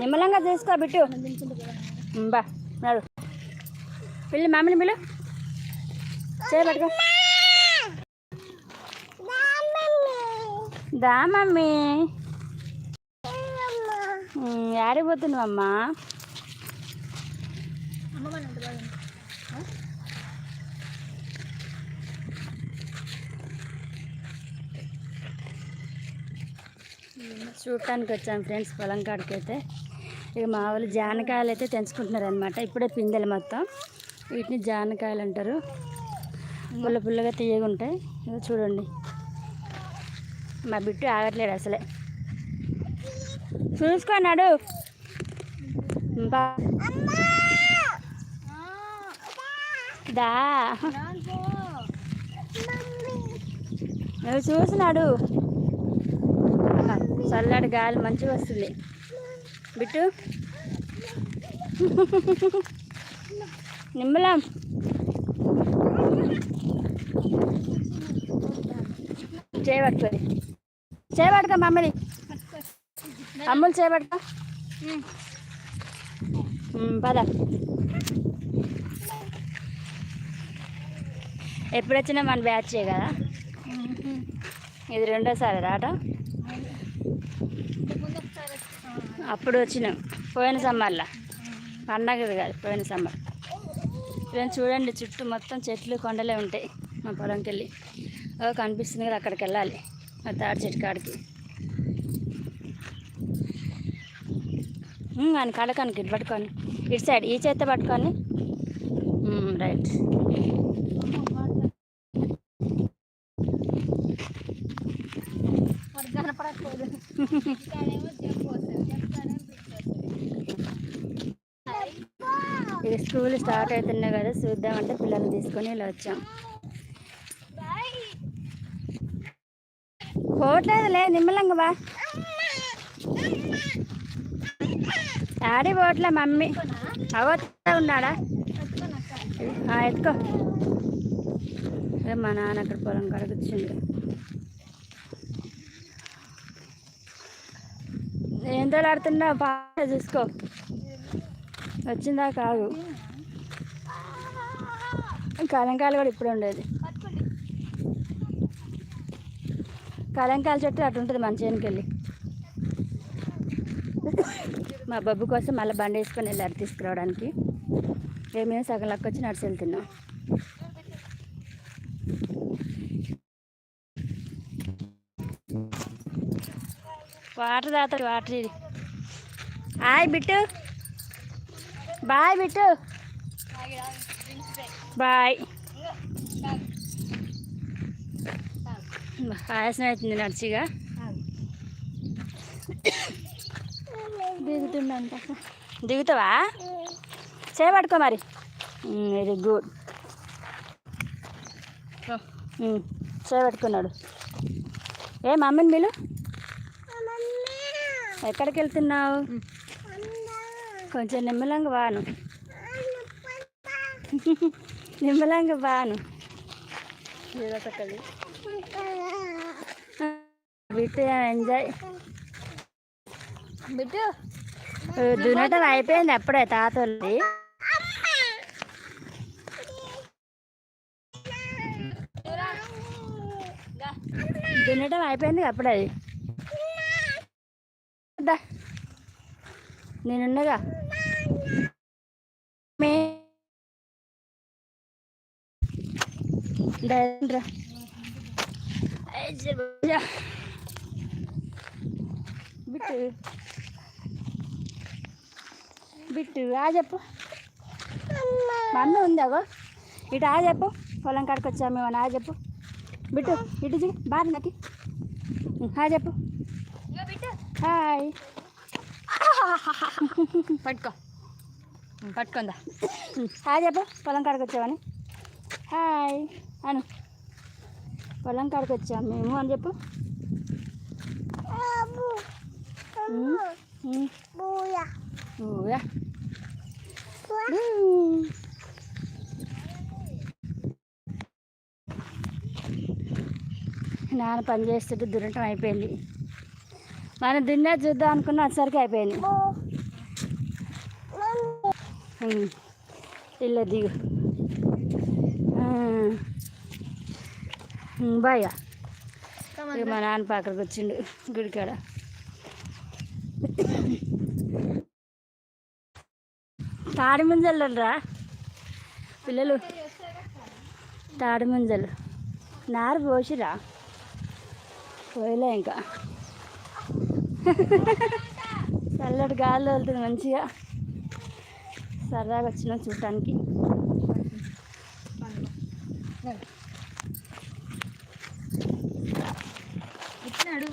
నిమ్మలంగా చేసుకో బిట్టు. బా నాడు. పిల్లి మామిని పిల్లు చేయబట్టుకో దా మమ్మీ ఉమ్, ఆడిపోతున్నావమ్మా చూడటానికి వచ్చాను ఫ్రెండ్స్ పొలం కాడికి అయితే ఇక మా వాళ్ళు జానకాయలు అయితే తెంచుకుంటున్నారు అనమాట ఇప్పుడే పిందెలు మొత్తం. వీటిని జానకాయలు అంటారు. పుల్ల పుల్లగా తీయగా ఉంటాయి. చూడండి. మా బిట్టు ఆగట్లేడు అసలే. చూసుకున్నాడు దా. నువ్వు చూసినాడు చల్లటి గాలి మంచిగా వస్తుంది. బిట్టు నిమ్మలం చేయబట్టుకోది చేయబట్టుకో మమ్మల్ని అమ్ములు ఉమ్, పద ఎప్పుడు వచ్చినా మన బ్యాచే కదా ఇది రెండోసారి రాట అప్పుడు వచ్చినాం. పోయిన సమ్మర్లో. పండగది కాదు పోయిన సమ్మర్. ఫ్రెండ్స్ చూడండి చుట్టూ మొత్తం చెట్లు కొండలే ఉంటాయి మా పొలంకి వెళ్ళి ఓ కనిపిస్తుంది కదా అక్కడికి వెళ్ళాలి మా తాడి చెట్టు కాడికి. అని కడకానికి ఇటు పట్టుకొని. ఇటు సైడ్ ఈ చేత పట్టుకొని. రైట్. ఇది స్కూల్ స్టార్ట్ అవుతున్నాయి కదా చూద్దామంటే పిల్లల్ని తీసుకొని ఇలా వచ్చాం. పోవట్లేదులే నిమ్మలంగా బా. ఆడి పోవట్లే మమ్మీ. అవతా ఉన్నాడా? ఆ, ఎత్తుకో. మా నాన్న అక్కడ పొలం కాడకు ఏం తోలాడుతున్నావు బాగా చూసుకో. వచ్చిందా కాదు. కలంకాయలు కూడా ఇప్పుడు ఉండేది. కలంకాయల చెట్టు అటు ఉంటుంది మన చేనుకి వెళ్ళి. మా బబ్బు కోసం మళ్ళీ బండి వేసుకొని వెళ్ళారు తీసుకురావడానికి. ఏమేమి సగం లక్క వచ్చి నడిచి వెళ్తున్నాం. వాటర్ తాగుతారు వాటర్ ఇది. Hi Bittu. Bye Bittu. Bye. పాయసం అవుతుంది నడిచిగా దిగుతుండంట దిగుతావా? చేయబట్టుకో మరి. Very good. చేయబట్టుకున్నాడు ఏ మమ్మీని మీరు ఎక్కడికి వెళ్తున్నావు కొంచెం నిమ్మలంగా బాను నిమ్మలంగా బాను బిట్టు ఎంజాయ్. బిట్టు? దున్నటం అయిపోయింది అప్పుడే తాతోళ్ళది. దున్నటం అయిపోయింది అప్పుడే వద్దా దా. నేనున్నగా? మే. బిట్టు. బిట్టు ఆ చెప్పు. మమ్మీ ఉందాగో ఇటు ఆ చెప్పు. పొలం కాడికి వచ్చాము ఏమన్నా ఆ చెప్పు. బిట్టు ఇటు బాధ బాగా నాకు ఆ చెప్పు. హాయ్ పట్టుకో. పట్టుకుందా. హాయ్ చెప్పు. పొలం కాడికి వచ్చామని హాయ్ అను. పొలం కాడికి వచ్చాము మేము అని చెప్పు. నాన్న పని చేస్తుంటే దున్నటం అయిపోయింది. మనం దున్నా చూద్దాం అనుకున్న వచ్చేసరికి అయిపోయింది. ఇల్ల దిగు. బాయ్ మా నాన్న పాకరికి వచ్చిండు గుడికాడ. తాడి ముంజలు రా. పిల్లలు తాడి ముంజలు. నారు పోసిరా? పోయలే ఇంకా. చల్లటి గాలి వెళ్తుంది మంచిగా. సరదాగా వచ్చిన చూడటానికి. ఇచ్చినాడు